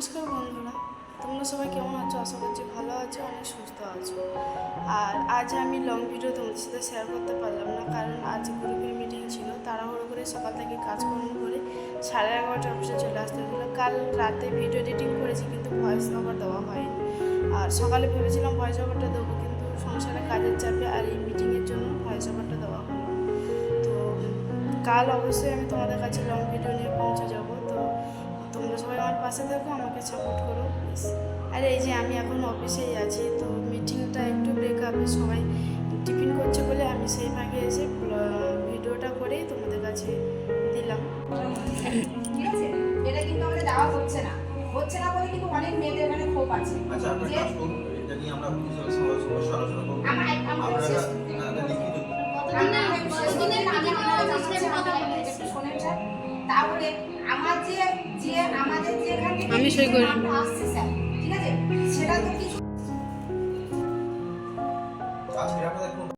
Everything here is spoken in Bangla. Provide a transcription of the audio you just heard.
নমস্কার বন্ধুরা, তোমরা সবাই কেমন আছো? আশা করছি ভালো আছো, অনেক সুস্থ আছো। আর আজ আমি লং ভিডিও তোমাদের সাথে শেয়ার করতে পারলাম না, কারণ আজ গ্রুপের মিটিং ছিল। তাড়াহুড়ো করে সকাল থেকে কাজকর্ম করে সাড়ে এগারোটা অফিসে চলে আসতে হয়েছিল কাল রাতে ভিডিও এডিটিং করেছি, কিন্তু ভয়েস ওভার দেওয়া হয়নি। আর সকালে ভেবেছিলাম ভয়েস ওভারটা দেবো, কিন্তু সংসারে কাজের চাপে আর এই মিটিংয়ের জন্য ভয়েস ওভারটা দেওয়া হলো। তো কাল অবশ্যই আমি তোমাদের কাছে লং ভিডিও নিয়ে আমার পাশে থাকো আমাকে সাপোর্ট করো প্লিজ আর এই যে আমি এখন অফিসেই আছি তো মিটিংটা একটু ব্রেক ব্রেকআপে সবাই টিফিন করছে বলে আমি সেই ভাগে এসে ভিডিওটা করেই তোমাদের কাছে দিলাম। ঠিক আছে? এটা কিন্তু আমাদের দেওয়া হচ্ছে না। হচ্ছে না বলে কিন্তু অনেক মেয়েদের এখানে ক্ষোভ আছে। আচ্ছা আপনার যে কাজ করুন এটা নিয়ে আমরা সমস্যা আলোচনা করব আমার আমার আমরা। তাহলে আমার যে থেকে আমি সই করি। নামটা আসছে স্যার ঠিক আছে সেটা তো কিছু কোনো